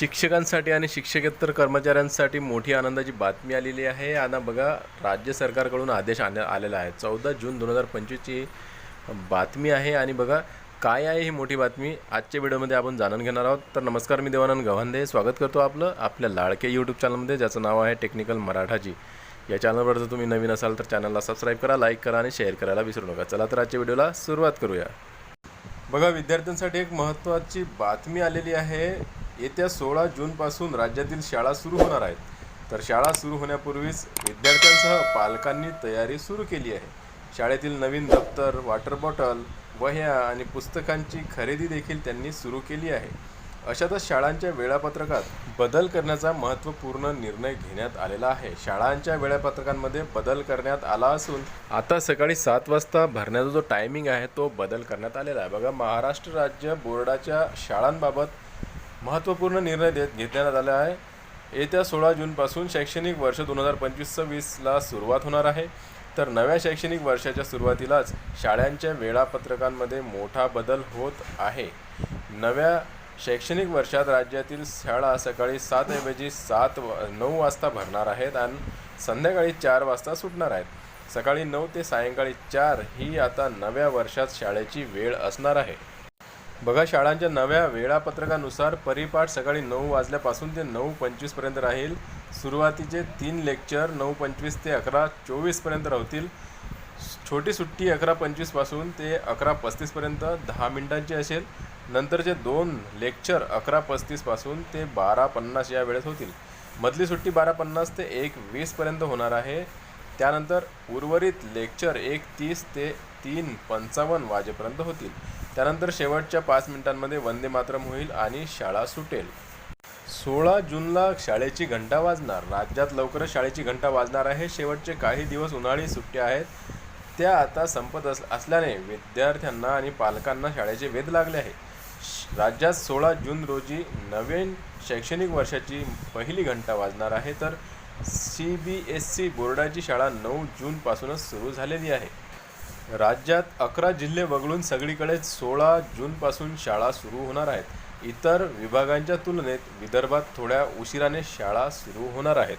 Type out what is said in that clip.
शिक्षकांसाठी आणि शिक्षकेतर कर्मचाऱ्यांसाठी मोठी आनंदाची बातमी आलेली आहे. आणि बघा राज्य सरकारकडून आदेश आण आलेला आहे. चौदा जून दोन हजार पंचवीसची बातमी आहे. आणि बघा काय आहे ही मोठी बातमी? आजच्या व्हिडिओमध्ये आपण जाणून घेणार आहोत. तर नमस्कार मी देवानंद गव्हांदे. स्वागत करतो आपलं आपल्या लाडके यूट्यूब चॅनलमध्ये ज्याचं नाव आहे टेक्निकल मराठाजी या चॅनलवर जर तुम्ही नवीन असाल तर चॅनलला सबस्क्राईब करा लाईक करा आणि शेअर करायला विसरू नका. चला तर आजच्या व्हिडिओला सुरुवात करूया. बघा विद्यार्थ्यांसाठी एक महत्त्वाची बातमी आलेली आहे. येत्या सोळा जूनपासून राज्यातील शाळा सुरू होणार आहेत. तर शाळा सुरू होण्यापूर्वीच विद्यार्थ्यांसह पालकांनी तयारी सुरू केली आहे. शाळेतील नवीन दप्तर वॉटर बॉटल वह्या आणि पुस्तकांची खरेदी देखील त्यांनी सुरू केली आहे. अशातच शाळांच्या वेळापत्रकात बदल करण्याचा महत्त्वपूर्ण निर्णय घेण्यात आलेला आहे. शाळांच्या वेळापत्रकांमध्ये बदल करण्यात आला असून आता सकाळी सात वाजता भरण्याचा जो टायमिंग आहे तो बदल करण्यात आलेला आहे. बघा महाराष्ट्र राज्य बोर्डाच्या शाळांबाबत महत्त्वपूर्ण निर्णय देत घेण्यात आला आहे. येत्या सोळा जूनपासून शैक्षणिक वर्ष दोन हजार पंचवीस सव्वीसला सुरुवात होणार आहे. तर नव्या शैक्षणिक वर्षाच्या सुरुवातीलाच शाळांच्या वेळापत्रकांमध्ये मोठा बदल होत आहे. नव्या शैक्षणिक वर्षात राज्यातील शाळा सकाळी सातऐवजी सात वा- नऊ वाजता भरणार आहेत आणि संध्याकाळी चार वाजता सुटणार आहेत. सकाळी नऊ ते सायंकाळी चार ही आता नव्या वर्षात शाळेची वेळ असणार आहे. बघा शाळांच्या नव्या वेळापत्रकानुसार परिपाठ सकाळी नऊ वाजल्यापासून ते नऊ पंचवीसपर्यंत राहील. सुरुवातीचे तीन लेक्चर नऊ पंचवीस ते अकरा चोवीसपर्यंत राहतील. छोटी सुट्टी अकरा पंचवीसपासून ते अकरा पस्तीसपर्यंत दहा मिनिटांची असेल. नंतरचे दोन लेक्चर अकरा पस्तीसपासून ते बारा पन्नास या वेळेस होतील. मधली सुट्टी बारा पन्नास ते एक वीसपर्यंत होणार आहे. त्यानंतर उर्वरित लेक्चर एक तीस ते तीन पंचावन्न वाजेपर्यंत होतील. त्यानंतर शेवटच्या पाच मिनिटांमध्ये वंदे मातरम होईल आणि शाळा सुटेल. सोळा जूनला शाळेची घंटा वाजणार. राज्यात लवकरच शाळेची घंटा वाजणार आहे. शेवटचे काही दिवस उन्हाळी सुट्ट्या आहेत. त्या आता संपत अस असल्याने विद्यार्थ्यांना आणि पालकांना शाळेचे वेध लागले आहे. राज्यात सोळा जून रोजी नवीन शैक्षणिक वर्षाची पहिली घंटा वाजणार आहे. तर सी बी एस सी बोर्डाची शाळा नऊ जूनपासूनच सुरू झालेली आहे. राज्यात अकरा जिल्हे वगळून सगळीकडे सोळा जूनपासून शाळा सुरू होणार आहेत. इतर विभागांच्या तुलनेत विदर्भात थोड्या उशिराने शाळा सुरू होणार आहेत.